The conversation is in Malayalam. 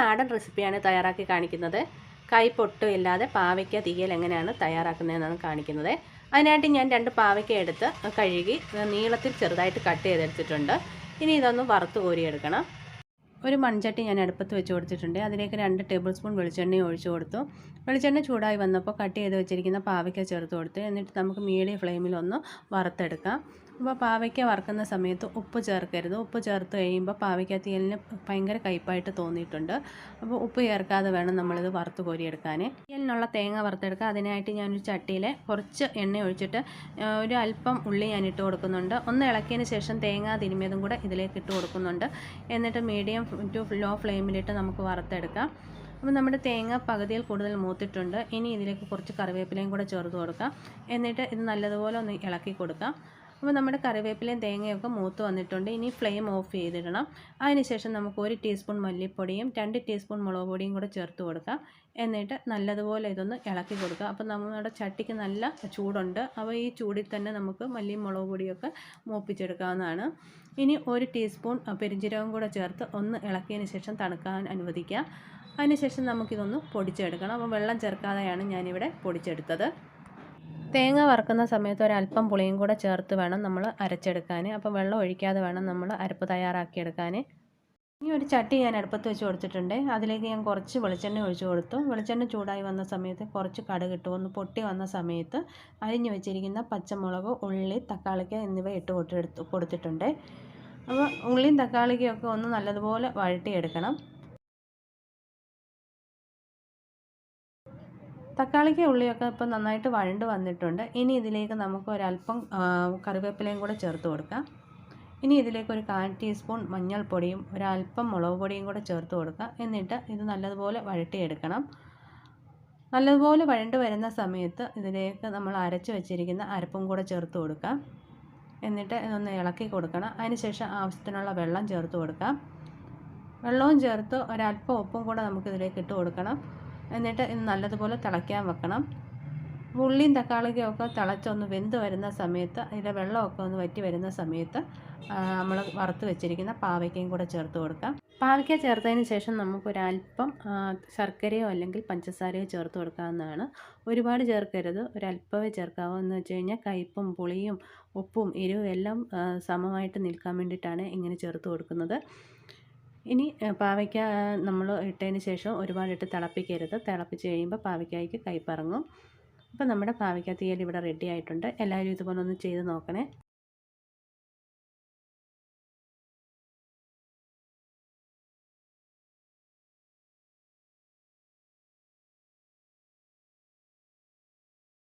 നാടൻ റെസിപ്പിയാണ് തയ്യാറാക്കി കാണിക്കുന്നത്. കൈപ്പൊട്ടും ഇല്ലാതെ പാവയ്ക്ക തീയൽ എങ്ങനെയാണ് തയ്യാറാക്കുന്നതെന്നാണ് കാണിക്കുന്നത്. അതിനായിട്ട് ഞാൻ രണ്ട് പാവയ്ക്ക എടുത്ത് കഴുകി നീളത്തിൽ ചെറുതായിട്ട് കട്ട് ചെയ്തെടുത്തിട്ടുണ്ട്. ഇനി ഇതൊന്ന് വറുത്ത് കോരിയെടുക്കണം. ഒരു മൺചട്ടി ഞാൻ അടുപ്പത്ത് വെച്ച് കൊടുത്തിട്ടുണ്ട്. അതിലേക്ക് രണ്ട് ടേബിൾ സ്പൂൺ വെളിച്ചെണ്ണ ഒഴിച്ചു കൊടുത്തു. വെളിച്ചെണ്ണ ചൂടായി വന്നപ്പോൾ കട്ട് ചെയ്ത് വെച്ചിരിക്കുന്ന പാവയ്ക്ക ചേർത്ത് കൊടുത്തു. എന്നിട്ട് നമുക്ക് മീഡിയം ഫ്ലെയിമിൽ ഒന്ന് വറുത്തെടുക്കാം. അപ്പോൾ പാവയ്ക്ക വറുക്കുന്ന സമയത്ത് ഉപ്പ് ചേർക്കരുത്. ഉപ്പ് ചേർത്ത് കഴിയുമ്പോൾ പാവയ്ക്ക തീയലിന് ഭയങ്കര കയ്പായിട്ട് തോന്നിയിട്ടുണ്ട്. അപ്പോൾ ഉപ്പ് ചേർക്കാതെ വേണം നമ്മളിത് വറുത്ത് കോരിയെടുക്കാൻ. തീയലിനുള്ള തേങ്ങ വറുത്തെടുക്കുക. അതിനായിട്ട് ഞാനൊരു ചട്ടിയിൽ കുറച്ച് എണ്ണ ഒഴിച്ചിട്ട് ഒരു അല്പം ഉള്ളി ഞാൻ ഇട്ട് കൊടുക്കുന്നുണ്ട്. ഒന്ന് ഇളക്കിയതിന് ശേഷം തേങ്ങ തിരുമിയതും കൂടെ ഇതിലേക്ക് ഇട്ട് കൊടുക്കുന്നുണ്ട്. എന്നിട്ട് മീഡിയം ടു ലോ ഫ്ലെയിമിലിട്ട് നമുക്ക് വറുത്തെടുക്കാം. അപ്പോൾ നമ്മുടെ തേങ്ങ പകുതിയിൽ കൂടുതൽ മൂത്തിട്ടുണ്ട്. ഇനി ഇതിലേക്ക് കുറച്ച് കറിവേപ്പിലയും കൂടെ ചേർത്ത് കൊടുക്കാം. എന്നിട്ട് ഇത് നല്ലതുപോലെ ഒന്ന് ഇളക്കി കൊടുക്കാം. അപ്പോൾ നമ്മുടെ കറിവേപ്പിലയും തേങ്ങയൊക്കെ മൂത്ത് വന്നിട്ടുണ്ട്. ഇനി ഫ്ലെയിം ഓഫ് ചെയ്തിടണം. അതിനുശേഷം നമുക്ക് ഒരു ടീസ്പൂൺ മല്ലിപ്പൊടിയും രണ്ട് ടീസ്പൂൺ മുളക് പൊടിയും കൂടെ ചേർത്ത് കൊടുക്കാം. എന്നിട്ട് നല്ലതുപോലെ ഇതൊന്ന് ഇളക്കി കൊടുക്കുക അപ്പോൾ നമ്മുടെ ചട്ടിക്ക് നല്ല ചൂടുണ്ട്. അപ്പോൾ ഈ ചൂടിൽ തന്നെ നമുക്ക് മല്ലിയും മുളക് പൊടിയൊക്കെ മൂപ്പിച്ചെടുക്കാവുന്നതാണ്. ഇനി ഒരു ടീസ്പൂൺ പെരിഞ്ചീരകം കൂടെ ചേർത്ത് ഒന്ന് ഇളക്കിയതിന് ശേഷം തണുക്കാൻ അനുവദിക്കുക അതിനുശേഷം നമുക്കിതൊന്ന് പൊടിച്ചെടുക്കണം. അപ്പോൾ വെള്ളം ചേർക്കാതെയാണ് ഞാനിവിടെ പൊടിച്ചെടുത്തത്. തേങ്ങ വറുക്കുന്ന സമയത്ത് ഒരല്പം പുളിയും കൂടെ ചേർത്ത് വേണം നമ്മൾ അരച്ചെടുക്കാൻ അപ്പോൾ വെള്ളം ഒഴിക്കാതെ വേണം നമ്മൾ അരപ്പ് തയ്യാറാക്കിയെടുക്കാൻ ഇനി ഒരു ചട്ടി ഞാൻ അടുപ്പത്ത് വെച്ച് കൊടുത്തിട്ടുണ്ട്. അതിലേക്ക് ഞാൻ കുറച്ച് വെളിച്ചെണ്ണ ഒഴിച്ച് കൊടുത്തു. വെളിച്ചെണ്ണ ചൂടായി വന്ന സമയത്ത് കുറച്ച് കടുക് ഇട്ടു. ഒന്ന് പൊട്ടി വന്ന സമയത്ത് അരിഞ്ഞു വെച്ചിരിക്കുന്ന പച്ചമുളക് ഉള്ളി തക്കാളിക്ക എന്നിവ ഇട്ട് കൊടുത്തെടുത്ത് കൊടുത്തിട്ടുണ്ട്. അപ്പോൾ ഉള്ളിയും തക്കാളിക്കൊക്കെ ഒന്ന് നല്ലതുപോലെ വഴട്ടിയെടുക്കണം തക്കാളിക്ക് ഉള്ളിയൊക്കെ ഇപ്പോൾ നന്നായിട്ട് വഴണ്ട് വന്നിട്ടുണ്ട്. ഇനി ഇതിലേക്ക് നമുക്ക് ഒരല്പം കറിവേപ്പിലയും കൂടെ ചേർത്ത് കൊടുക്കാം. ഇനി ഇതിലേക്ക് ഒരു കാൽ ടീസ്പൂൺ മഞ്ഞൾപ്പൊടിയും ഒരല്പം മുളക് പൊടിയും കൂടെ ചേർത്ത് കൊടുക്കുക എന്നിട്ട് ഇത് നല്ലതുപോലെ വഴട്ടിയെടുക്കണം നല്ലതുപോലെ വഴണ്ട് വരുന്ന സമയത്ത് ഇതിലേക്ക് നമ്മൾ അരച്ച് വെച്ചിരിക്കുന്ന അരപ്പും കൂടെ ചേർത്ത് കൊടുക്കാം. എന്നിട്ട് ഇതൊന്ന് ഇളക്കി കൊടുക്കണം. അതിനുശേഷം ആവശ്യത്തിനുള്ള വെള്ളം ചേർത്ത് കൊടുക്കാം. വെള്ളവും ചേർത്ത് ഒരല്പം ഉപ്പും കൂടെ നമുക്കിതിലേക്ക് ഇട്ട് കൊടുക്കണം. എന്നിട്ട് നല്ലതുപോലെ തിളയ്ക്കാൻ വെക്കണം. ഉള്ളിയും തക്കാളിക്കും ഒക്കെ തിളച്ചൊന്ന് വെന്ത് വരുന്ന സമയത്ത് അതിലെ വെള്ളമൊക്കെ ഒന്ന് വറ്റി വരുന്ന സമയത്ത് നമ്മൾ വറുത്ത് വെച്ചിരിക്കുന്ന പാവയ്ക്കയും കൂടെ ചേർത്ത് കൊടുക്കാം. പാവയ്ക്ക ചേർത്തതിന് ശേഷം നമുക്കൊരല്പം ശർക്കരയോ അല്ലെങ്കിൽ പഞ്ചസാരയോ ചേർത്ത് കൊടുക്കാവുന്നതാണ്. ഒരുപാട് ചേർക്കരുത്. ഒരല്പമേ ചേർക്കാവൂ എന്ന് വെച്ച് കഴിഞ്ഞാൽ കയ്പും പുളിയും ഉപ്പും എരിവും എല്ലാം സമമായിട്ട് നിൽക്കാൻ വേണ്ടിയിട്ടാണ് ഇങ്ങനെ ചേർത്ത് കൊടുക്കുന്നത്. ഇനി പാവയ്ക്ക നമ്മൾ ഇട്ടതിന് ശേഷം ഒരുപാടിട്ട് തിളപ്പിക്കരുത്. തിളപ്പിച്ച് കഴിയുമ്പോൾ പാവയ്ക്കായ്ക്ക് കയ്പിറങ്ങും അപ്പോൾ നമ്മുടെ പാവയ്ക്ക തീയൽ ഇവിടെ റെഡി ആയിട്ടുണ്ട്. എല്ലാവരും ഇതുപോലെ ഒന്ന് ചെയ്ത് നോക്കണേ.